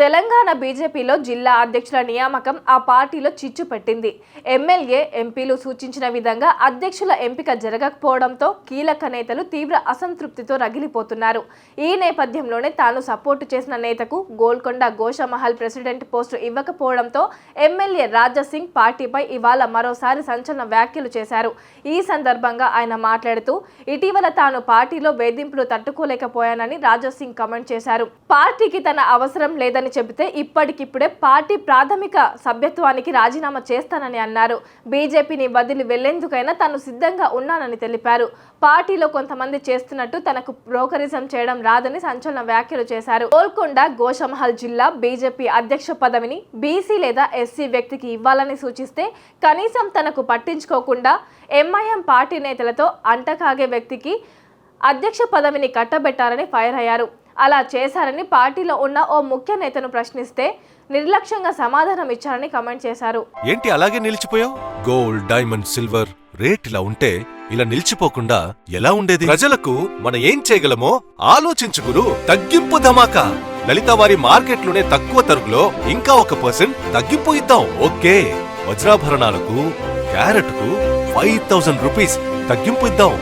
తెలంగాణ బీజేపీలో జిల్లా అధ్యక్షుల నియామకం ఆ పార్టీలో చిచ్చు పెట్టింది. ఎమ్మెల్యే ఎంపీలు సూచించిన విధంగా అధ్యక్షుల ఎంపిక జరగకపోవడంతో కీలక నేతలు తీవ్ర అసంతృప్తితో రగిలిపోతున్నారు. ఈ నేపథ్యంలోనే తాను సపోర్టు చేసిన నేతకు గోల్కొండ గోషమహల్ ప్రెసిడెంట్ పోస్టు ఇవ్వకపోవడంతో ఎమ్మెల్యే రాజాసింగ్ పార్టీపై ఇవాళ మరోసారి సంచలన వ్యాఖ్యలు చేశారు. ఈ సందర్భంగా ఆయన మాట్లాడుతూ ఇటీవల తాను పార్టీలో వేధింపులు తట్టుకోలేకపోయానని రాజాసింగ్ కమెంట్ చేశారు. పార్టీకి తన అవసరం లేదని చెబితే ఇప్పటికిప్పుడే పార్టీ ప్రాథమిక సభ్యత్వానికి రాజీనామా చేస్తానని అన్నారు. బీజేపీని వదిలి వెళ్ళేందుకైనా తాను సిద్ధంగా ఉన్నానని తెలిపారు. పార్టీలో కొంతమంది చేస్తున్నట్టు తనకు బ్రోకరిజం చేయడం రాదని సంచలన వ్యాఖ్యలు చేశారు. గోల్కొండ గోషమహల్ జిల్లా బీజేపీ అధ్యక్ష పదవిని బీసీ లేదా ఎస్సీ వ్యక్తికి ఇవ్వాలని సూచిస్తే కనీసం తనకు పట్టించుకోకుండా ఎంఐఎం పార్టీ నేతలతో అంటకాగే వ్యక్తికి అధ్యక్ష పదవిని కట్టబెట్టారని ఫైర్ అయ్యారు. అలా చేశారని పార్టీలో ఉన్న ఓ ముఖ్య నేతను ప్రశ్నిస్తే నిర్లక్ష్యంగా సమాధానం ఇచ్చారని కమెంట్ చేశారు. ఏంటి అలాగే నిలిచిపోయావు? గోల్డ్ డైమండ్ సిల్వర్ రేట్ ఇలా ఉంటే ఇలా నిలిచిపోకుండా ఎలా ఉండేది? ప్రజలకు మనం ఏం చేయగలమో ఆలోచించుకురు. తగ్గింపు ధమాకా. లలిత వారి మార్కెట్లోనే తక్కువ తరుగులో ఇంకా ఒక పర్సెంట్ తగ్గింపు ఇద్దాం. ఓకే. వజ్రాభరణాలకు క్యారెట్కు ఫైవ్ థౌసండ్ రూపీస్ తగ్గింపు ఇద్దాం.